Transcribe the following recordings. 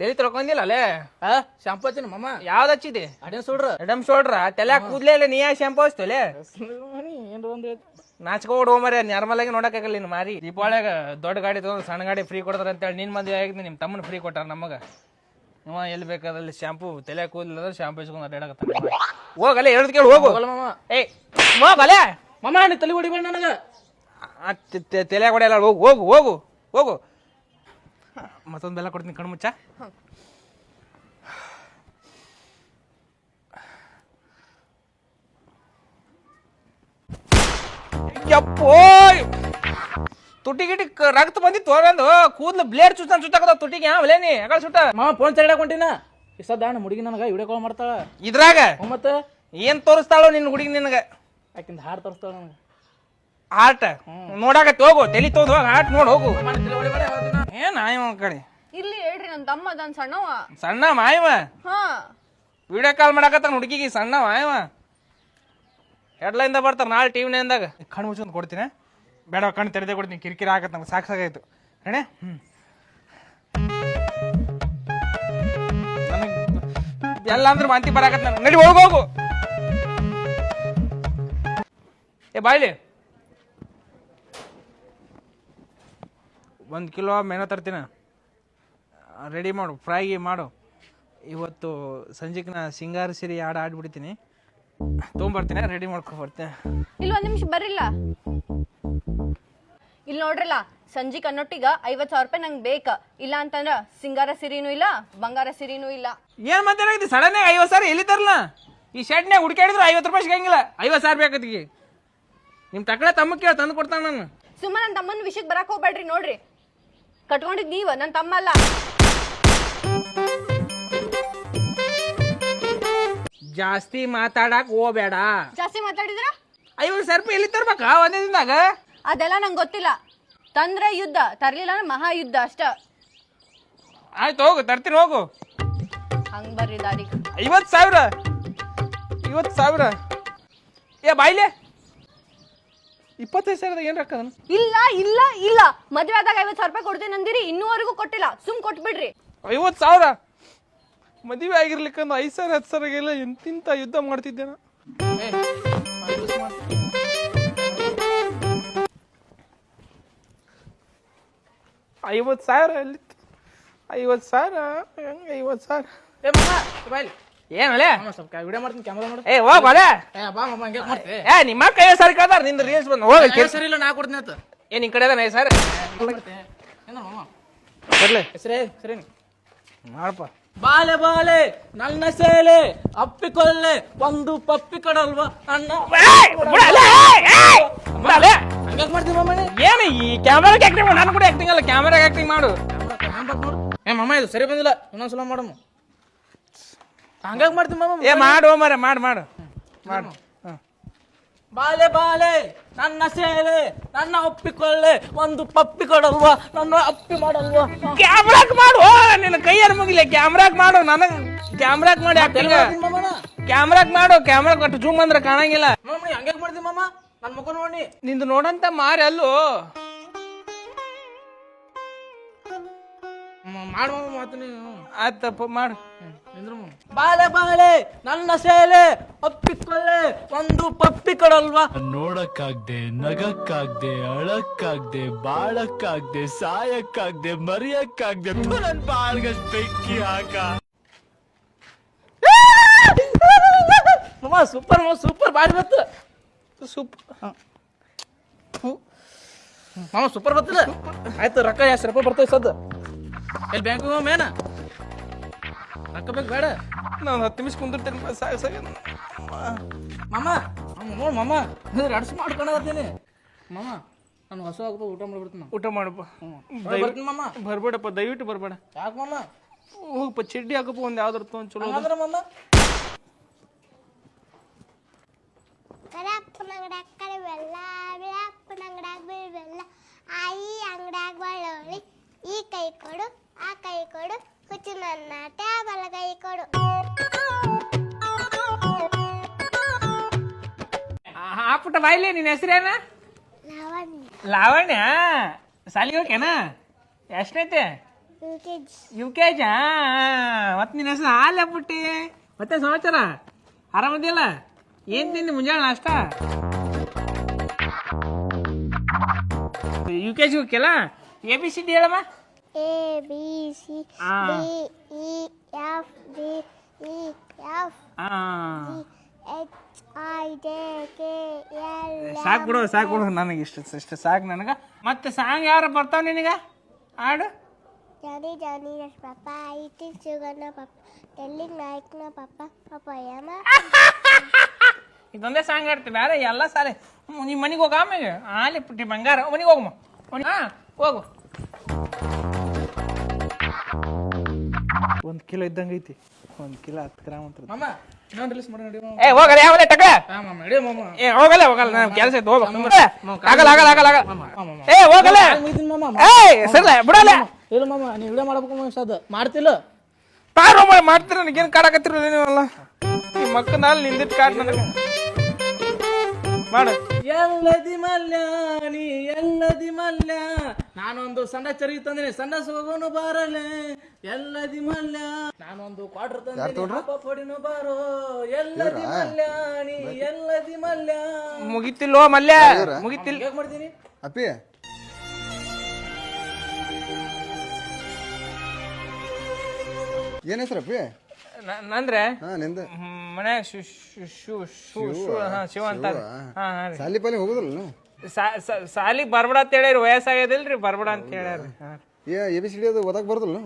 ತಲೆ ತೊಳ್ಕೊಂಡಿಲ್ಲ ಅಲ್ಲೇ ಆ? ಶಾಂಪೂ ಹಚ್ಚಿನ ಮಮ್ಮ ಯಾವ್ದು ಹಚ್ಚಿದೆ? ಅಡಮ್ ಸುಡ್ರ ಅಡಮ್ ಸೋಡ್ರ ತಲೆ ಕೂದ್ಲೇ ಇಲ್ಲ ನೀ ಯಾ ಶಾಂಪು ಹಚ್ತಲೆ ಏನ್ರ ಒಂದ್ ನಾಚ್ಕೋಡ್ ಹೋಮರೆ ನಾರ್ಮಲ್ ಆಗಿ ನೋಡಕ್ಕಾಗಲ್ಲ ನೀನು ಮಾರಿ. ದೀಪಾವಳಿಯಾಗ ದೊಡ್ಡ ಗಾಡಿ ತಗೊಂಡು ಸಣ್ಣ ಗಾಡಿ ಫ್ರೀ ಕೊಡ್ತಾರ ಅಂತೇಳಿ ನಿನ್ ಮದ್ವೆ ಆಗಿದ್ದು ನಿಮ್ಮ ತಮ್ಮನ ಫ್ರೀ ಕೊಟ್ಟಾರ ನಮಗ? ಇವ ಎಲ್ಲಿ ಬೇಕಾದಲ್ಲಿ ಶಾಂಪು ತಲೆ ಕೂದಲಿಲ್ಲ ಶಾಂಪು ಹಚ್ಕೊಂಡು ಅಡ್ಡಾಡಕತ್ತಾನ ಹೋಗಲ್ಲ ಹೇಳದ್ ಕೇಳಿ ಹೋಗು. ಮಮ್ಮ ಏ ಏಯ್ ಹೋಗಲ್ಲ ಮಾಮ ನೀ ತಲೆ ಹೊಡಿಬೇಡ ನನಗ. ತಲೆ ಹೊಡೆಯಲ್ಲ ಹೋಗು ಹೋಗು ಹೋಗು ಹೋಗು. ಮತ್ತೊಂದು ಬೆಲ್ಲ ಕೊಡ್ತೀನಿ ಕಣ್ಮುಚ್ಚ ಯಪ್ಪೋ! ತುಟಿ ಗಿಟಿ ರಕ್ತ ಬಂದಿತ್ತು ತೋರಂದು ಕೂದ್ಲು ಬ್ಲೇಡ್ ಚುಚ್ಚ ಚುಚ್ಚಾಕದ ತುಟಿಗೆ. ಅವಲೇನಿ ಯಾಕಳ ಸುಟ್ಟ. ಮಾವ ಫೋನ್ ಚರ್ಡಾಕ್ ಹೊಂಟಿನ ಇಸದಾಣ ಹುಡುಗಿ ನನಗ ವಿಡಿಯೋ ಕಾಲ್ ಮಾಡ್ತಾಳ. ಇದ್ರಾಗ? ಮತ್ತೆ? ಏನ್ ತೋರಿಸ್ತಾಳೋ ನಿನ್ನ ಹುಡುಗಿ ನಿನಗ? ಆಕಿಂದ ಹಾಡು ತೋರಿಸ್ತಾಳ ನನಗ. ಆಟ ನೋಡಾಕತ್ತಿ ಹೋಗು. ತಲಿ ತೋದ್ ಹೋಗ. ಹಾಟ್ ನೋಡ್ ಹೋಗು. ಏನ್ ಆಯವ ಕಡೆ. ಇಲ್ಲಿ ಹೇಳ್ರಿ ನನ್ ತಮ್ಮ ಅದಾನ್ ಸಣ್ಣವ ಸಣ್ಣ ಮಾಯವ ಹಾ. ವಿಡಿಯೋ ಕಾಲ್ ಮಾಡಾಕತ್ತಾನ ಹುಡುಗಿಗೆ ಸಣ್ಣ ಮಾಯವ ಹೆಡ್ಲೈನ್ದ ಬರ್ತಾರ ನಾಳೆ ಟಿವಿನಿಂದಾಗ ಕಣ್ಣು ಮುಚ್ಕೊಂಡು ಕೊಡ್ತೀನಿ ಬೇಡ ಕಣ್ಣು ತೆರೆದೇ ಕೊಡ್ತೀನಿ ಕಿರಿಕಿರಿ ಆಗತ್ತೆ ನಮ್ಗೆ ಸಾಕು ಸಾಕಾಯ್ತು. ಕಣೆ ಹ್ಞೂ ನನಗೆ ಎಲ್ಲ ಅಂದ್ರೆ ಮಾಂತಿ ಬರಾಕತ್ತ ನನಗೆ. ನಡಿ ಹೋಗು. ಏ ಬಾಯ್ಲಿ. ಒಂದು ಕಿಲೋ ಮೆಣ ತರ್ತೀನಿ. ರೆಡಿ ಮಾಡು ಫ್ರೈ ಮಾಡು. ಇವತ್ತು ಸಂಜೆಗೆ ನಾ ಸಿಂಗಾರ ಸಿರಿ ಹಾಡು ಆಡ್ಬಿಡ್ತೀನಿ. ತೊಗೊಂಬರ್ತೀನಿ ರೆಡಿ ಮಾಡ್ಕೊ ಬರ್ತೀನಿ. ಇಲ್ಲ ಒಂದು ನಿಮಿಷ ಬರ್ರಿಲ್ಲ. ಇಲ್ಲಿ ನೋಡ್ರಲ್ಲ ಸಂಜೆ ಕನ್ನೊಟ್ಟಿಗ ಐವತ್ತು ಸಾವಿರ ರೂಪಾಯಿ ನಂಗೆ ಬೇಕ. ಇಲ್ಲ ಅಂತಂದ್ರ ಸಿಂಗಾರ ಸಿರಿನೂ ಇಲ್ಲ ಬಂಗಾರ ಸಿರಿನೂ ಇಲ್ಲ. ಏನು ಮಾತಾಡೈತಿ ಸಡನ್ ಐವತ್ತು ಸಾವಿರ ಎಲ್ಲಿ ತರಲ್ಲ ಈ ಶರ್ಟ್ನ್ಯಾಗ ಹುಡುಕಾಡಿದ್ರೆ ಐವತ್ತು ರೂಪಾಯಿ ಸಿಗಂಗಿಲ್ಲ. ಐವತ್ತು ಸಾವಿರ ಬೇಕತ್ತಿಗೆ ನಿಮ್ಮ ತಕ್ಕಳೆ ತಮ್ಮ ಕೇಳಿ ತಂದು ಕೊಡ್ತಾನೆ ನಾನು. ಸುಮ್ಮನೆ ನನ್ನ ತಮ್ಮನ ವಿಷಯಕ್ಕೆ ಬರಕ್ ಹೋಗ್ಬೇಡ್ರಿ ನೋಡ್ರಿ. ಕಟ್ಕೊಂಡಿದ್ ನೀವ ನನ್ನ ತಮ್ಮ ಅಲ್ಲ ಜಾಸ್ತಿ ಮಾತಾಡಕ್ ಹೋಗ್ಬೇಡ. ಜಾಸ್ತಿ ಮಾತಾಡಿದ್ರ? ಐವತ್ತು ಸರ್ಪ ಎಲ್ಲಿ ತರ್ಬೇಕಾ ಒಂದೇ ದಿನದಾಗ? ಅದೆಲ್ಲ ನಂಗೆ ಗೊತ್ತಿಲ್ಲ. ತಂದ್ರೆ ಯುದ್ಧ ತರ್ಲಿಲ್ಲ ಅಂದ್ರೆ ಮಹಾ ಯುದ್ಧ ಅಷ್ಟ. ಆಯ್ತು ಹೋಗು ತರ್ತೀನಿ ಹೋಗು. ಹಂಗ್ ಬರ್ರಿ ದಾರಿ. ಐವತ್ತು ಸಾವಿರ. ಐವತ್ ಸಾವಿರ. ಏ ಬಾಯ್ಲೆ. ಇಪ್ಪತ್ತೈದು ಸಾವಿರದ ಏನು ರೊಕ್ಕ ಅದನ್ನು? ಇಲ್ಲ ಇಲ್ಲ ಇಲ್ಲ. ಮದ್ವೆ ಆದಾಗ ಐವತ್ತು ಸಾವಿರ ರೂಪಾಯಿ ಕೊಡ್ತೀನಿ ಅಂದಿರಿ ಇನ್ನೂವರೆಗೂ ಕೊಟ್ಟಿಲ್ಲ. ಸುಮ್ ಕೊಟ್ಬಿಡ್ರಿ. ಐವತ್ತು ಸಾವಿರ? ಮದುವೆ ಆಗಿರ್ಲಿಕ್ಕಂದ್ರೆ ಐದು ಸಾವಿರ ಹತ್ತು ಸಾವಿರಗೆಲ್ಲ ಎಂತಿಂತ ಯುದ್ಧ ಮಾಡ್ತಿದ್ದೆ ನಾ. ಐವತ್ತು ಸಾವಿರ ಎಲ್ಲಿ? ಐವತ್ತು ಸಾವಿರ? ಹೆಂಗೆ ಐವತ್ತು ಸಾವಿರ? ಏ ಮಾಮ ಬಾಯ್ಲಿ ಏನಲೆ ಸ್ವಲ್ಪ ವಿಡಿಯೋ ಮಾಡ್ತೀನಿ ಕ್ಯಾಮರಾ ಮಾಡು ಏ ಹೋಗ್ ಬಾಲೆ. ಏ ಬಾ ಮಾಮ ಹಂಗೆ ಮಾಡ್ತೆ. ಏ ನಿಮ್ಮ ಕೈ ಸಾವಿರ ಕೇಳ್ತಾರ ನಿಂದ ರೀಲ್ಸ್ ಬಂದು ಹೋಗಿ ಏ, ಸರಿ ಇಲ್ಲ ನಾ ಕೊಡ್ತೀನಿ ಅಂತ ಏ ನಿನ್ ಕಡೆ ಅದಾನ ಸಾವಿರ ಏನ ಮಾಮ ಬರ್ಲೆ. ಸರಿ ಸರಿ ಮಾಡಪ್ಪ ಬಾಲೆ ಬಾಲೆ ನನ್ನ ಸೇಲೆ ಅಪ್ಪಿಕೊಳ್ಳೆ ಒಂದು ಪಪ್ಪಿ ಕಡಲ್ವಾ ನನ್ನ ಹಂಗ್ಯಾಕ್ ಮಾಡ್ತೀವಿ ಮಾಮ? ಏನು ಈ ಕ್ಯಾಮ್ರಾಗೆ ಆಕ್ಟಿಂಗ್ ನಾನು ಕೂಡ ಆಕ್ಟಿಂಗ್ ಅಲ್ಲ ಕ್ಯಾಮ್ರಾಗೆ ಆಕ್ಟಿಂಗ್ ಮಾಡು. ಏ ಮಾಮ ಇದು ಸರಿ ಬಂದಿಲ್ಲ ಇನ್ನೊಂದ್ಸಲ ಮಾಡಮ್ಮ ಹಂಗ್ಯಾಕ್ ಮಾಡ್ತೀವಿ ಮಾಮ? ಏ ಮಾಡು ಮರ ಮಾಡು ಮಾಡು. ಮಾಡು. ಹಾಂ. ಬಾಲೆ ಬಾಲೆ ನನ್ನ ಸೇಲೆ ನನ್ನ ಒಪ್ಪಿಕೊಳ್ಳೆ ಒಂದು ಪಪ್ಪಿ ಕೊಡಲ್ವಾ? ನನ್ನ ಅಪ್ಪಿ ಮಾಡಲ್ವ? ಕ್ಯಾಮ್ರಾಕ್ ಮಾಡು. ನಿನ್ನ ಕೈಯಾರ ಮುಗಿಲೆ. ಕ್ಯಾಮ್ರಾಕ್ ಮಾಡು. ನನಗ ಕ್ಯಾಮ್ರಾಕ್ ಮಾಡಿ ಹಾಕ್ತಿಲ್ಲ ಮಾಮನ ಕ್ಯಾಮ್ರಾಕ್ ಮಾಡು. ಕ್ಯಾಮ್ರಾ ಕೊಟ್ಟು ಜೂಮ್ ಅಂದ್ರೆ ಕಾಣಂಗಿಲ್ಲ. ಮಾಮ ನೀ ಹಂಗ್ಯಾಕ್ ಮಾಡ್ತೀವಿ ಮಾಮ? ನನ್ನ ಮುಖ ನೋಡಿ. ನಿಂದು ನೋಡಂತ ಮಾರಿ ಅಲ್ಲೋ ಮಾಡು ಮಾಮ ಮಾತು ಆಯ್ತಪ್ಪ ಮಾಡು. ಬಾಳೆ ಬಾಳೆ ನನ್ನ ಸೇಲೆ ಅಪ್ಪಿಕೊಳ್ಳೆ ಒಂದು ಪಪ್ಪಿ ಕೊಡಲ್ವಾ? ನೋಡಕ್ಕಾಗ್ದೆ ನಗಕ್ಕಾಗ್ದೆ ಅಳಕ್ಕಾಗ್ದೆ ಬಾಳಕ್ಕಾಗ್ದೆ ಸಾಯಕ್ಕಾಗ್ದೆ ಮರಿಯಕ್ಕಾಗ್ದೆ ನನ್ ಬಾಳ್ಗಷ್ಟು ಬೆಂಕಿ ಹಾಕ. ಮಾಮ ಸೂಪರ್ ಸೂಪರ್ ಬಾಡಿ ಬತ್ತು. ಸೂಪರ್ ಮಾಮ ಸೂಪರ್ ಬತ್ತಿಲ್ಲ. ಆಯ್ತು ರೊಕ್ಕ ಎಷ್ಟು ರೂಪಾಯಿ ಬರ್ತೈತೆ ಸದ್ ಎಲ್ಲಿ ಬ್ಯಾಂಕ್ ಮೇನ ಹಾಕಬೇಕು ಬೇಕು ಬೇಡ. ನಾನು ಹತ್ತು ನಿಮಿಷ ಕುಂದಿರ್ತೇನೆ ಸಾಕು ಸಾಯ ಮಾಮ ಮಾಮ ನೋಡು ಮಾಮ ರಡ್ಸ್ ಮಾಡ್ಕೊಂಡತೀನಿ ಮಾಮ ನಾನು ಹೊಸ ಆಗ್ಬೋದು ಊಟ ಮಾಡ್ಬಿಡ್ತೀನಿ. ಊಟ ಮಾಡಪ್ಪ. ಬರ್ತೀನಿ ಮಾಮ. ಬರ್ಬೇಡಪ್ಪ ದಯವಿಟ್ಟು ಬರ್ಬೇಡ. ಯಾಕೆ ಮಾಮ? ಹೋಗಪ್ಪ ಚಡ್ಡಿ ಹಾಕಪ್ಪ ಒಂದು ಯಾವ್ದಾರು ತೊಗೊಂಡು ಚಲೋ ಅಂದ್ರೆ ಮಾಮ? ಕರಪ್ಪನ ಅಂಗಡ್ಯಾಗ ಕರಿವೆಲ್ಲ ಬಿಳಪ್ಪನ ಅಂಗಡ್ಯಾಗ ಬೆಲ್ಲ ಆಯಿ ಅಂಗಡ್ಯಾಗ ಬಳ್ಳೊಳ್ಳಿ. ಈ ಕೈ ಕೊಡು. ಆ ಕೈ ಕೊಡು ಹುಚ್ಚು ನನ್ನ ಕೈ ಕೊಡು. ಆ ಪುಟ್ಟ ಬಾಯ್ಲಿ ನಿನ್ನ ಹೆಸರೇನ? ಲಾವಣ್ಯ. ಲಾವಣ್ಯ? ಸಾಲಿಗೆ ಹೋಗ್ಯಾನ? ಎಷ್ಟೈತೆ? U K G. U K G ಮತ್ತೆ ನಿನ್ನ ಹೆಸರು ಹಾಲೆ ಪುಟ್ಟಿ? ಮತ್ತೆ ಸಮಾಚಾರ? ಆರಾಮದಿಲ್ಲ ಏನ್ ತಿಂದು ಮುಂಜಾನೆ ನಾಷ್ಟ? ಯು ಕೆ ಜಿ ಹೋಗ್ಯಲ್ಲ? ಎ ಬಿ ಸಿ ಡಿ ಹೇಳಮ್ಮ. A B C D E E F E F ಆ, H I J K L ಸಾಕ್ ಬಿಡು ಸಾಕು ಬಿಡು. ನನಗೆ ಇಷ್ಟು ಇಷ್ಟು ಸಾಕು ನನಗೆ. ಮತ್ತೆ ಸಾಂಗ್ ಯಾರು ಬರ್ತಾವ ನಿನಗೆ? ಹಾಡು? ಜಾನಿ ಜಾನಿ ರಸ್ ಪಾಪ ಐಟಿ ಸುಗನ ಪಾಪ ಟೆಲ್ಲಿಂಗ್ ನಾಯಕನ ಪಾಪ ಪಾಪ ಯಮ ಇದೊಂದೇ ಸಾಂಗ್ ಆಡ್ತೀವಿ ಬೇರೆ ಎಲ್ಲ ಸಾರಿ. ನಿಮ್ಮ ಮನೆಗೆ ಹೋಗ ಆಮೇಲೆ. ಆಲಿ ಪುಟ್ಟಿ ಬಂಗಾರ. ಮನೆಗೆ ಹೋಗಮ್ಮ ಹಾಂ ಹೋಗು. ಒಂದು ಕಿಲೋ ಇದ್ದಂಗೆ ಐತಿ. ಒಂದು ಕಿಲೋ ಹತ್ತು ಗ್ರಾಮ್ ಅಂತ ಮಾಮ ರಿಲೀಸ್ ಮಾಡಿ ನೋಡಿ ಮಾಮ. ಏ ಹೋಗಲ್ಲ ಯಾವಲ್ಲ ಟಕ ಹಾ ಮಾಮ ನಡಿ ಮಾಮ. ಏ ಹೋಗಲ್ಲ ಹೋಗಲ್ಲ ನಾನು ಕೆಲಸ ಇತ್ತು ಹೋಗ್ಬೇಕು. ಆಗಲ್ಲ ಆಗಲ್ಲ ಆಗಲ್ಲ ಆಗಲ್ಲ. ಏ ಹೋಗಲ್ಲ. ಮುಗಿತೀನಿ ಮಾಮ ಏಯ್ ಸರ್ಲ ಬಿಡಲ್ಲ. ಇಲ್ಲ ಮಾಮ ನೀ ವಿಡಿಯೋ ಮಾಡ್ಬೇಕು ಮಾಮ ಸದ್ ಮಾಡ್ತಿಲ್ಲ? ತಾರೋ ಮಾಡಿ ಮಾಡ್ತೀರ ನನಗೇನು ಕಾಡಕತ್ತಿರ ನೀವಲ್ಲ ಈ ಮಕ್ಕನ ಅಲ್ಲಿ ನಿಂದಿಟ್ಟು ಕಾಡ್ ನನಗೆ. ಮಾಡು. ಎಲ್ಲದಿ ಮಲ್ಯ ನೀ ಎಲ್ಲದಿ ಮಲ್ಯ. ನಾನೊಂದು ಸಣ್ಣ ಚರಿ ತಂದಿನಿ ಸಣ್ಣ ಹೋಗೋನು ಬಾರಲೆ ಎಲ್ಲದಿ ಮಲ್ಯ. ನಾನೊಂದು ಕ್ವಾರ್ಟರ್ ತಂದಿನಿ ಹಾಪ ಹೊಡಿನು ಬಾರೋ ಎಲ್ಲದಿ ಮಲ್ಯ ನೀ ಎಲ್ಲದಿ ಮಲ್ಯ. ಮುಗಿತಿಲ್ಲೋ ಮಲ್ಯ? ಮುಗಿತಿಲ್ಲ ಹೇಗ್ ಮಾಡ್ತೀನಿ? ಅಪ್ಪಿ. ಏನ್ ಹೆಸರು ಅಪ್ಪಿ? ನಂದ್ರೆ? ಹಾ ನಿಂದ. ಮನ್ಯಾಗ ಶು ಶು ಶು ಶು ಶು ಹಾ ಶಿವ ಅಂತ. ಹಾ ಹಾ ಸಾಲಿ ಪಾಲಿ ಹೋಗುದಿಲ್ಲ ಸಾ- ಬರ್ಬಡ ಅಂತ ಹೇಳ್ಯಾರ ವಯಸ್ಸಾಗ್ಯದಿಲ್ರಿ ಬರ್ಬೇಡ ಅಂತ ಹೇಳ್ಯಾರ. ಏ ಎ ಬಿ ಸಿ ಡಿ ಅದು ಓದಕ್ ಬರೋದಿಲ್ಲ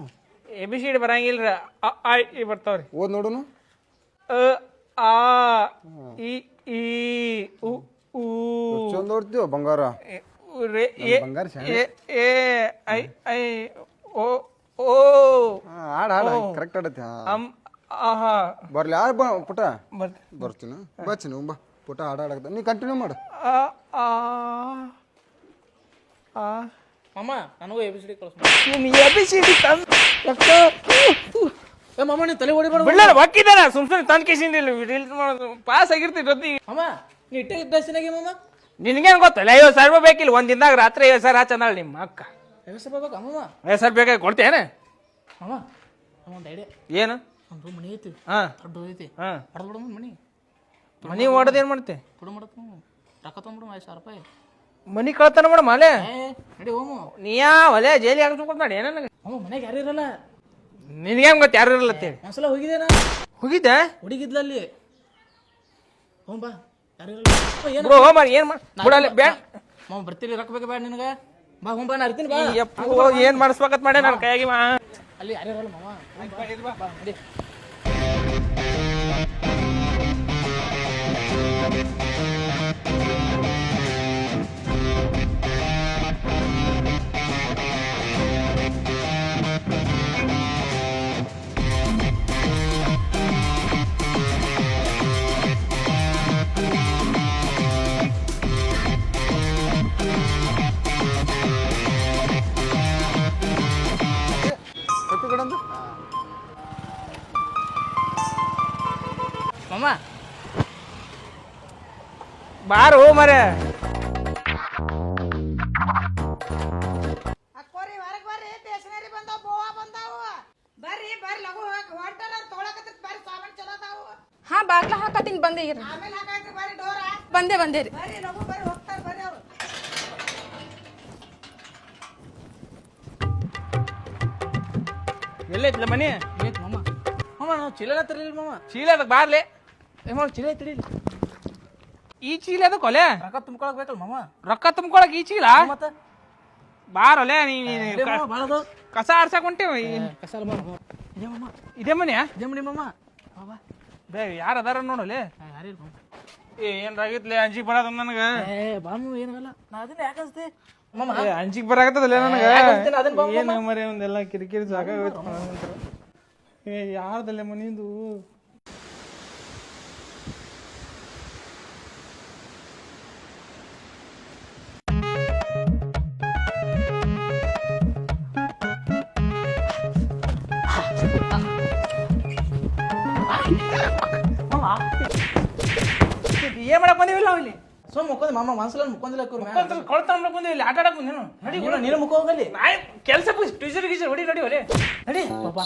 ಎ ಬಿ ಸಿ ಡಿ ಬರಂಗಿಲ್ರಿ. ಅ ಆ ಇ ಬರ್ತಾವ್ರಿ. ಓದ್ ನೋಡುನು? ಅ ಆ ಇ ಈ ಉ ಊ. ಚಂದ ಓದ್ತೀವ ಬಂಗಾರ? ಎ, ಉ, ರೆ, ಎ, ಬಂಗಾರ. ಎ, ಎ, ಐ ಐ ಓ ಓ. ಹಾ, ಹಾಡ್ ಹಾಡ ಕರೆಕ್ಟ್ ಆಡತ್ತೆ ಹಾ ಆಹಾ. ಬರ್ಲಿ ಯಾರು ಬ ಪುಟ. ಬರ್ತ ಬರ್ತೀನಿ? ಬಚ್ಚಿನ ಬಾ. ಪುಟ ಹಾಡ ಹಾಡಾಕತ್ತ. ನೀ ಕಂಟಿನ್ಯೂ ಮಾಡು. ಆ ಆ ಆ. ಮಾಮ ನನಗೂ ಎ ಬಿ ಸಿ ಡಿ ಕಳಿಸ್. ನೀನ್ ಎ ಬಿ ಸಿ ಡಿ ತಂದ್ ಏ ಮಾಮ ನೀ ತಲೆ ಹೊಡಿಬೇಡ ಬಿಡ್ಲಾರ ಒಕ್ಕಿದ್ದಾನ ಸುಮ್ ಸುಮ್ಮನೆ ತಂದ ಕೇಸಿಂದ ರೀಲ್ಸ್ ಮಾಡೋದು. ಪಾಸ್ ಆಗಿರ್ತಿ ಜೊತೆ ಮಾಮ ನೀ ಇಟ್ಟ ಡ್ರೆಸ್ಸಿನಾಗೆ ಮಾಮ? ನಿನಗೇನು ಗೊತ್ತಲ್ಲ ಐವತ್ತು ಸಾವಿರ ರೂಪಾಯಿ ಬೇಕಿಲ್ಲ. ಒಂದು ದಿನದಾಗ ರಾತ್ರಿ ಐವತ್ತು ಸಾವಿರ ಹಚ್ಚಂದಾಳ ನಿಮ್ಮ ಅಕ್ಕ. ಐವತ್ತು ಸಾವಿರ ಬೇಕು ಮಾಮ? ಐವತ್ತು ಸಾವಿರ ಬೇಕಾಗಿ ಕೊಡ್ತೇನೆ. ಮಾಮ ಒಂದು ಐಡಿಯಾ ಏನು? ಒಂದು ಮನೆ ಐತಿ. ಹಾಂ. ದೊಡ್ಡ ಐತಿ. ಹಾಂ. ಮನಿ. ಮನಿ ಓಡದ ಏನ್ ಮಾಡ್ತೆ? ಕೊಡು ರೊಕ್ಕ ತೊಗೊಂಬಿಡು ಐದು ಸಾವಿರ ರೂಪಾಯಿ ಮನಿ ಕಳ್ತನ ಮಾಡ ಮಾಲೆ. ಏ ನಡಿ ಹೋಮು ನೀಯಾ ಒಲೆ ಜೈಲಿ ಹಾಕ್ಸ್ಕೊಂಡ್ ಮಾಡಿ ಏನ ನನಗೆ? ಮನೆಗೆ ಯಾರು ಇರಲ್ಲ. ನಿನಗೇನು ಗೊತ್ತ ಯಾರು ಇರಲ್ಲ ಅಂತೇಳಿ. ಒಂದ್ಸಲ ಹೋಗಿದ್ದೆ? ಹುಡುಗಿದ್ಲ ಅಲ್ಲಿ. ಹೋಮ್ ಬಾ ಯಾರು ಇರಲ್ಲ. ಏನು ಬ್ರೋ ಏನು ಮಾಡಿ ಬಿಡಲ್ಲ ಬ್ಯಾ ರೊಕ್ಕ ಬೇಕಾ ಬೇಡ ನಿನಗೆ. ಬಾ ಬಾ ನಾ ಇರ್ತೀನಿ ಬಾ. ಯಪ್ಪ ಏನು ಮಾಡಿಸ್ಬೇಕತ್ ನನ್ನ ಕೈಯಾಗಿ ಮಾ. ಅಲ್ಲಿ ಯಾರು ಇರಲ್ಲ ಬಾ, ನಡಿ. ಮಾಮ ಬಾರು ಮರೆ. ಅಕ್ಕೋರಿ ಹೊರಗ್ ಬರ್ರಿ ಸ್ಟೇಷನರಿ ಬಂದಾವ ಬೋವಾ ಬಂದಾವು. ಬರ್ರಿ ಬರ್ರಿ ಸಾಮಾನ್ ಚಲೋ ಅದಾವು. ಹಾ ಬಾಗ್ಲ ಹಾಕತ್ತೀನಿ ಬಂದೆ ಈಗ ಆಮೇಲೆ ಹಾಕಾಕ್ರಿ ಬರ್ರಿ ಡೋರ. ಬಂದೆ ಬಂದೆ ರೀ ಬರ್ರಿ ಹೋಗ್ತಾರ ಬರ್ರಿ ಅವ್ರು. ಎಲ್ಲೈತ್ಲ ಮನಿ? ಏತ್ ಮಾಮ. ಮಾಮ ನಾವು ಚೀಲ ತರಲಿಲ್ಲ ಮಾಮ. ಚೀಲ ಅದಕ್ಕೆ ಬಾರ್ಲೆ. ಏ ಮಾಮ ಚೀಲ ಐತಿ ಈ ಚೀಲ ಅದಕ್ಕೆ ಕೊಲೆ? ರೊಕ್ಕ ತುಂಬ್ಕೊಳಕ್ ಬೇಕಲ್ಲ ಮಾಮ ರೊಕ್ಕ ತುಂಬ್ಕೊಳಕ್ ಈ ಚೀಲ? ಮತ್ತೆ? ಬಾರೊಲೆ ನೀ ಇದೇ ಮಾಮ ಭಾಳ ಅದಾವ ಕಸ ಆರ್ಸಕ್ ಹೊಂಟೇವ ಕಸಾಲ ಮಾಮ ಇದೇ ಮಾಮ ಇದೇ ಮನೆ? ಇದೇ ಮನಿ ಮಾಮ ಬಾಬಾ ಬೇ ಯಾರು ಅದಾರ ನೋಡಲೆ? ಯಾರಿಲ್ಲ ಮಾಮ ಏ ಏನ್ರಾಗಿತ್ಲೆ ಅಂಜಿಕ್ ಬರತ್ತ ನನಗೆ? ಏ ಬಾ ಮಾಮ ಏನಾಗಲ್ಲ. ನಾ ಅದನ್ನ ಯಾಕೆ ಅನ್ಸ್ತಿ ಮಾಮ. ಏ, ಅಂಜಿಕ್ ಬರಾಕತ್ತದಲ್ಲ ನನಗೆ? ಏನು ಮರೆ ಒಂದೆಲ್ಲ ಕಿರಿಕಿರಿ ಸಾಕಾಗೋಯ್ತು. ಏ ಯಾರ್ದಲ್ಲೇ ಮನಿದು? ಏನ್ ಮಾಡಕ್ ಬಂದಿವಿಲ್ಲ ಇಲ್ಲಿ ಸುಮ್ ಮುಕ್ಕೊಂದ್ ಮಾಮ ಮನ್ಸಲ್ಲ ಮುಕ್ಕೊಂದಿಲ್ಲ ಕೊಳ್ತಾನ ಬಂದಿವಿ ಇಲ್ಲಿ ಆಟ ಆಡಕ್ ಬಂದೇನು? ನಡಿ ಗುಣ ನೀನು ಮುಖ ಹೋಗಲಿ ನಾಯಿ ಕೆಲಸ ಟೀಚರ್ ಗೀಚರ್ ಹೊಡಿ ನಡಿ ಒಲೆ ನಡಿ ಪಾಪ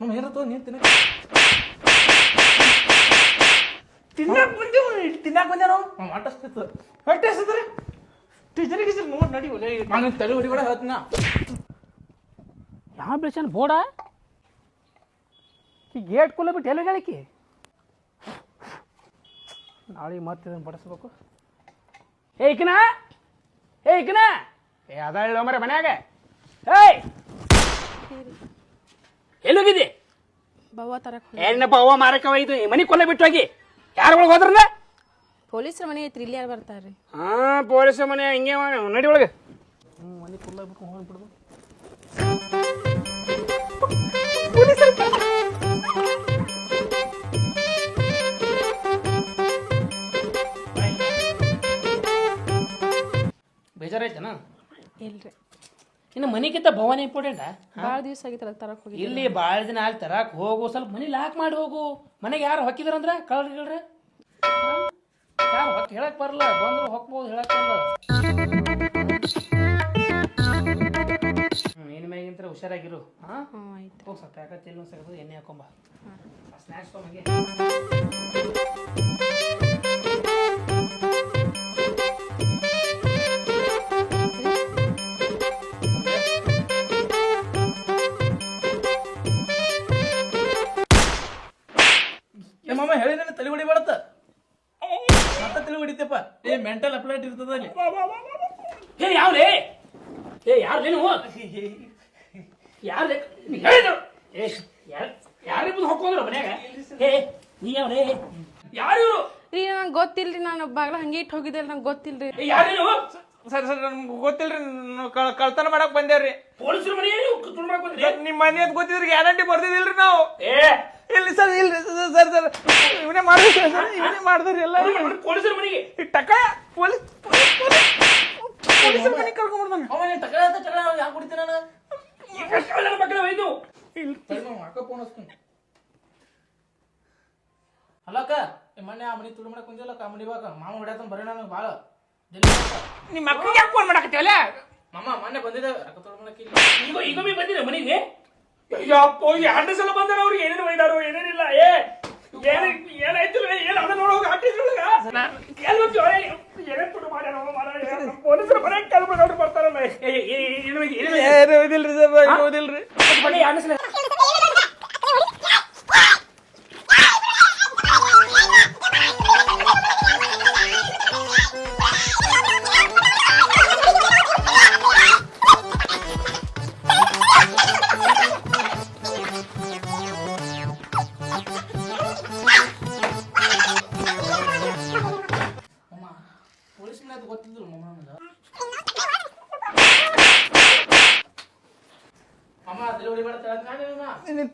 ಮಾಮ ಏನಾಯ್ತು ನೀನ್ ತಿನ್ನ. ತಿನ್ನಕ್ ಬಂದೇವು ತಿನ್ನಕ್ ಬಂದೇನು? ಮಾಮ ಆಟಸ್ತಿತ್ತು ಹೊಟ್ಟೆ ಹಸಿದ್ರೆ ಟೀಚರ್ ಗೀಚರ್ ನೋಡಿ ನಡಿ ನಾನು ತಲೆ ಹೊಡಿ ಕೂಡ ಹೇಳ್ತೀನ ಯಾವ ಬೆಳೆಸನ್ ಬೋಡ? ಈ ಗೇಟ್ ಕುಲ್ಲ ಬಿಟ್ಟು ಎಲ್ಲ ಹೇಳಿಕಿ? ನಾಳೆ ಮತ್ತೆ ಇದನ್ನು ಬಡಿಸ್ಬೇಕು. ಹೇ ಈಕಿನ? ಏ ಅದ ಹೇಳೋ ಮರ ಮನ್ಯಾಗ. ಏಯ್! ಎಲ್ಲೋಗಿದ್ದೆ? ಬವ್ವ ತರ ಏನಪ್ಪ ಅವ್ವ ಮಾರಕ ಹೋಯ್ತು ಮನೆ ಕೊಲ್ಲ ಬಿಟ್ಟು ಹೋಗಿ. ಯಾರು ಒಳಗೆ ಹೋದ್ರಲ್ಲ ಪೊಲೀಸರ ಮನೆ ಐತ್ರಿ ಇಲ್ಲಿ ಯಾರು ಬರ್ತಾರ್ರಿ? ಹಾ ಪೊಲೀಸ್ ಮನೆ ಹಿಂಗೆ ನಡಿ ಒಳಗೆ. ಬೇಜಾರಾಯ್ತನ? ಇಲ್ರಿ. ಇನ್ನು ಮನೆಗಿಂತ ಭವನ ಇಂಪಾರ್ಟೆಂಟಾ ಭಾಳ ದಿವಸ ಆಗಿತ್ತಲ್ಲ ತರಕ್ ಹೋಗಿ ಇಲ್ಲಿ ಭಾಳ ದಿನ ಆಯ್ತು ತರಾಕ್ ಹೋಗು ಸ್ವಲ್ಪ ಮನೆ ಲಾಕ್ ಮಾಡಿ ಹೋಗು. ಮನೆಗೆ ಯಾರು ಹೊಕ್ಕಿದಾರಂದ್ರ ಕಳ್ರಿ ಯಾರು ಹೊತ್ತು ಹೇಳಕ್ ಬರಲ್ಲ ಬಂದ್ರು ಹೊಕ್ಬೋದು ಹೇಳಕ್ ಬರಲ್ಲ ಇನ್ ಮ್ಯಾಗಿಂತ್ರ ಹುಷಾರಾಗಿರು. ಹಾ? ಹೋಗಿ ಸ್ವಲ್ಪ ಯಾಕತ್ತೆ ಇಲ್ಲ ಸಗದು ಎಣ್ಣೆ ಹಾಕೊಂಬ. ಸ್ನ್ಯಾಕ್ಸ್ ತೊಗೊಂಬಂಗೆ ತಲೆ ಹೊಡಿತಪ್ಪ. ಏ ಮೆಂಟಲ್ ಅಪ್ಲೈಟ್ ಇರ್ತದ ಅಲ್ಲಿ. ಹೇ ಯಾವ್ಲೇ? ಏ ಯಾರು ನೀವು? ಯಾರು ಹೇಳಿದ್ರು. ಏ ಯಾರು ಯಾರಿಬ್ಬರು ಹೊಕ್ಕೋದ್ರು ಮನ್ಯಾಗ? ಏ ನೀ ಯಾವ್ಲೇ? ಯಾರು ಇವರು? ರೀ ನಂಗೆ ಗೊತ್ತಿಲ್ರಿ ನಾನು ಬಾಗ್ಲ ಹಂಗೆ ಇಟ್ಟು ಹೋಗಿದ್ದೆ ನಂಗೆ ಗೊತ್ತಿಲ್ರಿ. ಏ ಯಾರು ನೀವು ಸರ್ ಸರ್ ನಮ್ಗೆ ಗೊತ್ತಿಲ್ರಿ ನಾವು ಕಳ್- ಕಳ್ತನ ಮಾಡಕ್ ಬಂದೇವ್ರಿ. ಪೊಲೀಸರ ಮನೆ ನೀವು ತುಳು ನಿಮ್ಮ ಮನೆ ಅಂತ ಗೊತ್ತಿದ್ರೆ ಗ್ಯಾರಂಟಿ ಬರ್ದಿದಿಲ್ರಿ ನಾವು. ಏ! ಇಲ್ಲಿ ಸರ್ ಇಲ್ರಿ ಸರ್ ಸರ್ ಸರ್ ಇವನೇ ಮಾಡಿದ್ರಿ ಸರ್ ಇವನೇ ಮಾಡಿದ್ರಿ ಎಲ್ಲ. ಪೊಲೀಸರ ಮನೆಗೆ. ಈ ಟಕ ಪೊಲೀಸ್ ಪೊಲೀಸರ ಮನೆಗೆ ಕರ್ಕೊಂಡ್ಬರ್ತಾನೆ ಅವ ನೀನ್ ಟಕರ ಅಂತ ಟಕ ಯಾಕೆ ಕುಡಿತೀನಿ ನಾನು? ಕಳ್ಳರ ಮಕ್ಕಳ ಒಯ್ದು. ತಡಿ ಮಾಮ ಅಕ್ಕ ಫೋನ್ ಹಚ್ತೀನಿ. ಅಲ್ಲಕ್ಕ ಈ ಮೊನ್ನೆ ಆ ಮನೆ ತುಳು ಮಾಡಕ್ ಕುಂದಿಲ್ಲಕ್ಕ ಆ ಮನೆ ಬಾಕ ಮಾಮ ಹೊಡ್ಯಾತನ ಬರೀ ನನಗೆ ಭಾಳ. ನಿಮ್ಮ ಮಕ್ಕಳಿಗೆ ಯಾಕೆ ಫೋನ್ ಮಾಡಕತ್ತೀವಲ್ಲ ಮಾಮ ಮೊನ್ನೆ ಬಂದಿದ್ದೆ ಅಕ್ಕ ತುಳು ಮಾಡಕ್ ಇಲ್ಲಿ ಈಗ ಈಗ ಬಿ ಬಂದಿರ ಮನೆಗೆ ಅಯ್ಯಪ್ಪ ಎರಡು ಸಲ ಬಂದಾರ ಅವ್ರಿಗೆ ಏನೇನು ಬೈದಾರು ಏನೇನಿಲ್ಲ ಏ ಏನ ಏನಾಯ್ತು ಏನ್ ಅದ ನೋಡೋಗ ಆಟಿಸ್ರೊಳಗ ಏನೇನ್ ತುಡು ಮಾಡ್ಯಾರ ಮಾರ ಪೊಲೀಸರು ಬರೇ ಕಲ್ಬಿಡೋರು ಬರ್ತಾರಲ್ಲ ಏ ಏ ಏನಿಲ್ಲ ಏನು ಓದಿಲ್ರಿ ಸರ್ ಓದಿಲ್ರಿ ಬನ್ನಿ ಎರಡು ಸಲ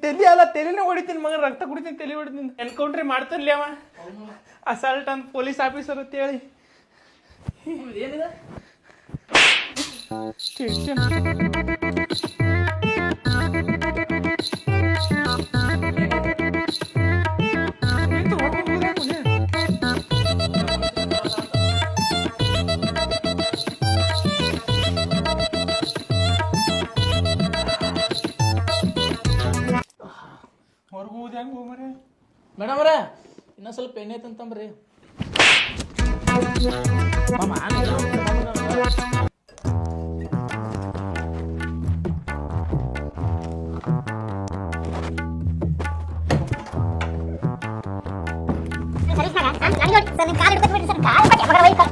ತಲೆ ಅಲ್ಲ ತಲೆನೇ ಹೊಡಿತೀನಿ ಮಗ ರಕ್ತ ಕುಡಿತೀನಿ ತಲೆ ಹೊಡಿತೀನಿ ಎನ್ಕೌಂಟ್ರಿ ಮಾಡ್ತಾನಲ್ಲಿ ಅವ. ಅಸಲ್ಟ್ ಅಂತ ಪೊಲೀಸ್ ಆಫೀಸರ್ ಅಂತ ಹೇಳಿ. ಏನಿದೆ? ಹೊರಗೆ ಹೋದ್ ಹೆಂಗ್ ಹೋಗ್ಮರೆ ಮೇಡಮ್ ಅವ್ರ ಇನ್ನೊಂದ್ ಸ್ವಲ್ಪ ಎಣ್ಣೆ ಐತಂತಂಬ್ರಿ ಮಾಮ ಆನೆ ಸರಿ ಸರ್ ನನಗೆ ಸರ್ ನಿಮ್ಮ ಸರ್ ಕಾರ್ ಬಗ್ಗೆ ಮಗ ವೈ ಸರ್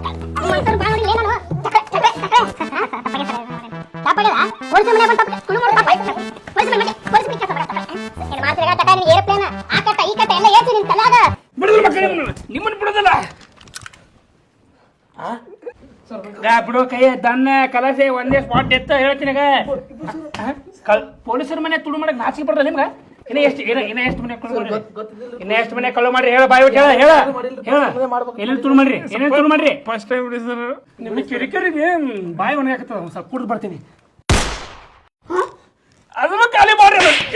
ಸರ್ ಬಾಳ ನೋಡಿ ನಾನು ಚಕ್ರ ಚಕ್ರ ಚಕ್ರ ತಪ್ಪಲ್ಲ ಪೊಲೀಸ್ ಮನೆ ಬಂತ ಕುಳು ಮಾಡ್ತಾ ಬೈ ಪೊಲೀಸ್ ಮನೆ ಬಿಟ್ಟು ಕೆಲಸ ಮಾತ್ರ ಏರ್ಪ್ಲೇನ್? ಆ ಕಟ್ಟ ಈ ಕಟ್ಟ ಎಲ್ಲ ಏರ್ಸಿ ನಿನ್ ತಲಾಗ ಬಿಡುದಿಲ್ಲ ಮಕ್ಕಳೇ ನಿಮ್ಮನ್ನು. ಬಿಡುದಿಲ್ಲ. ಗಾ ಬಿಡು ಕೈ ದನ್ನ ಕಲಸೆ ಒಂದೇ ಸ್ಪಾಟ್ ಎತ್ತ ಹೇಳ್ತೀನಿ ಪೊಲೀಸರ ಮನೆ ತುಳು ಮಾಡಕ್ ನಾಚಿಕೆ ಬರ್ತದೆ ನಿಮ್ಗ? ಇನ್ನ ಎಷ್ಟು ಇನ್ನ ಇನ್ನ ಎಷ್ಟು ಮನೆ ಕಳ್ಳ ಮಾಡ್ರಿ? ಇನ್ನ ಎಷ್ಟು ಮನೆ ಕಳು ಮಾಡ್ರಿ? ಹೇಳ ಬಾಯ್ ಹೇಳ ಹೇಳ. ಹೇಳ. ಎಲ್ಲಿ ತುಳು ಮಾಡ್ರಿ? ಏನೇನು ತುಳು ಮಾಡ್ರಿ? ಫಸ್ಟ್ ಟೈಮ್ ಬಿಡಿ ಸರ್ ನಿಮ್ಗೆ ಕಿರಿಕಿರಿಗೆ ಬಾಯಿ ಒಣಗಾಕತ್ತದ ಒಂದ್ ಸ್ವಲ್ಪ ಕುಡ್ದು ಬರ್ತೀನಿ. ಅದನ್ನು ಖಾಲಿ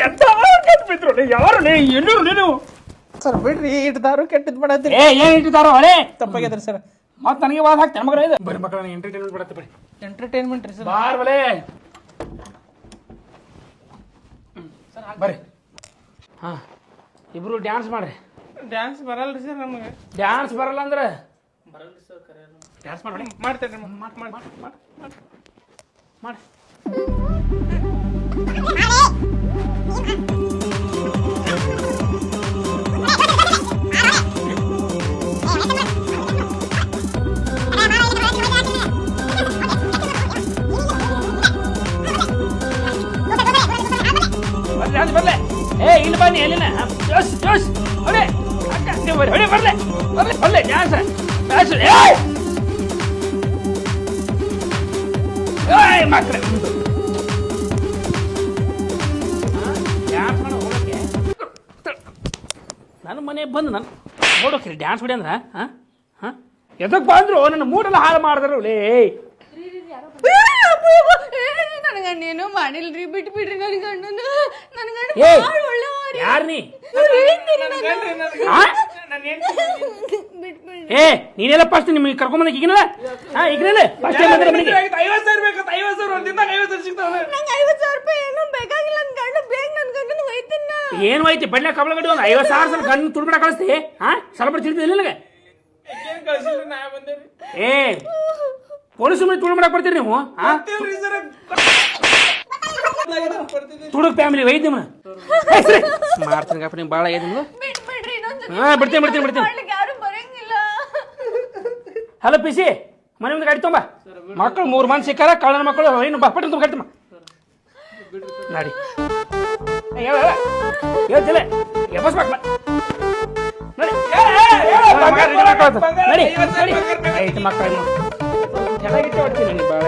ಎಂತ ಬಿದ್ರು ಯಾರು ಏನು ನೀನು? ಸರ್ ಬಿಡ್ರಿ ಇಟ್ಟು ದಾರು ಕೆಟ್ಟದ್ ಮಾಡತ್ತೀರಿ ಏ ಏನ್ ಇಟ್ಟಿದಾರೋ ಹಳೆ? ತಪ್ಪಾಗ್ಯದ್ರಿ ಸರ್. ಮತ್ತೆ ನನಗೆ ವಾದ ಹಾಕ್ತಾನೆ ಮಗನ ಇದು. ಬರೀ ಮಕ್ಕಳ ಎಂಟರ್ಟೈನ್ಮೆಂಟ್ ಬಿಡತ್ತೆ ಬಿಡಿ. ಎಂಟರ್ಟೈನ್ಮೆಂಟ್ ರೀ ಸರ್. ಬಾರ್ ಬಲೆ ಬರ್ರಿ ಹಾ ಇಬ್ರು ಡ್ಯಾನ್ಸ್ ಮಾಡ್ರಿ. ಡ್ಯಾನ್ಸ್ ಬರಲ್ರಿ ಸರ್ ನಮಗೆ. ಡ್ಯಾನ್ಸ್ ಬರಲ್ಲ ಅಂದ್ರೆ? ಡ್ಯಾನ್ಸ್ ಮಾಡಿ ಮಾಡ್ತೇನೆ ಮಾಡಿ ಮಾಡಿ ಮಾಡಿ ಮಾಡಿ ನೀವು ಬರ್ರಿ, ಹೊಡೆ ಬರ್ಲೆ ಬರ್ಲೆ ಬರ್ಲೆ ಡ್ಯಾನ್ಸ್ ಡ್ಯಾನ್ಸ್ ಏಯ್ ಏಯ್ ಮಕ್ಳೆ ಡ್ಯಾನ್ಸ್ ಮಾಡೋ ಹೋಗಕ್ಕೆ ನನ್ನ ಮನೆ ಬಂದು ನಾನು ನೋಡೋಕ್ರಿ ಡ್ಯಾನ್ಸ್ ಹೊಡಿ ಅಂದ್ರೆ ಹಾಂ ಹಾಂ ಎದಕ್ಕೆ ಬಂದ್ರು ನನ್ನ ಮೂಡೆಲ್ಲ ಹಾಳು ಮಾಡಿದ್ರು ಲೇ ನನಗನ್ನೇನು ಮಾಡಿಲ್ರಿ ಬಿಟ್ಟು ಬಿಡ್ರಿ ನನ್ ಗಂಡನ ನನ್ ಗಂಡ ಏಯ್ ಬಾಳ್ ಒಳ್ಳೆಯವ್ರಿ. ಯಾರ್ ನೀ. ಏ ನೀನೆಲ್ಲ ಫಸ್ಟ್ ನಿಮ್ಗೆ ಕರ್ಕೊಂಬಂದ ಈಗಿನಲ್ಲ? ಹಾ ಈಗಿನಲ್ಲ? ಫಸ್ಟ್ ಟೈಮ್ ಬಂದ್ರೆ ಮನೆಗೆ ಐವತ್ತು ಸಾವಿರ ಬೇಕಂತ ಐವತ್ತು ಸಾವಿರ ಒಂದ್ ದಿನದಾಗ ಐವತ್ತು ಸಾವಿರ ಸಿಗ್ತಾವೆ ನಂಗ್ ಐವತ್ ಸಾವಿರ ರೂಪಾಯಿ ಏನು ಬೇಕಾಗಿಲ್ಲ. ನನ್ ಗಂಡ ಬೇಗ ನನ್ ಗಂಡನ ಒಯ್ತೀನಿ ನಾ. ಏನು ಐತಿ ಬಡ್ಲೆ ಕಬಳ ಗಡಿ ಒಂದು ಐವತ್ತು ಸಾವಿರ ಸಲ ಗಂಡು ತುಳ್ಬಿಡ ಕಳಿಸ್ತಿ ಹಾ? ಸ್ವಲ್ಪ ತಿಳಿದಿಲ್ಲ ನಿನಗೆ? ಏ ಪೊಲೀಸ್ ಮನೆ ತುಳ್ಬಿಡಕ್ ಬರ್ತೀರಿ ನೀವು ಹಾ? ತುಡುಕ್ ಫ್ಯಾಮಿಲಿ ಒಯ್ದು ಮಾಡ್ತೀನಿ ನೀವು ಭಾಳ ಐದು ನಿಮ್ದು? ಬಿಟ್ಬಿಡ್ರಿ ಇನ್ನೊಂದ್ ಹಾ ಬಿಡ್ತೀನಿ ಬಿಡ್ತೀನಿ ಬಿಡ್ತೀನಿ. ಮಾಡ್ಲಿಕ್ಕೆ ಯಾರು ಬರಂಗಿಲ್ಲ. ಹಲೋ ಪಿಸಿ ಮನೆ ಮುಂದೆ ಗಾಡಿ ತೊಂಬ. ಮಕ್ಕಳು ಮೂರು ಮಂದಿ ಸಿಕ್ಕಾರ ಕಳ್ಳನ ಮಕ್ಕಳು ಏನು ಬಪ್ಪಟ್ಟು ತುಂಬ ಕಟ್ತಮ್ಮ ನಡಿ. ಹೇಳ್ತಿಲ್ಲ ಎಬ್ಬಸ್ ಮಕ್ಕಳ ನಡಿ. ಮಗ ready ಮಾಡ್ಕೊಳತ್ತ. ನಡಿ ನಡಿ. ಐದು ಮಕ್ಕಳು ಚೆನ್ನಾಗಿ ಹೊಡ್ತೀನಿ ನೀನು ಭಾಳ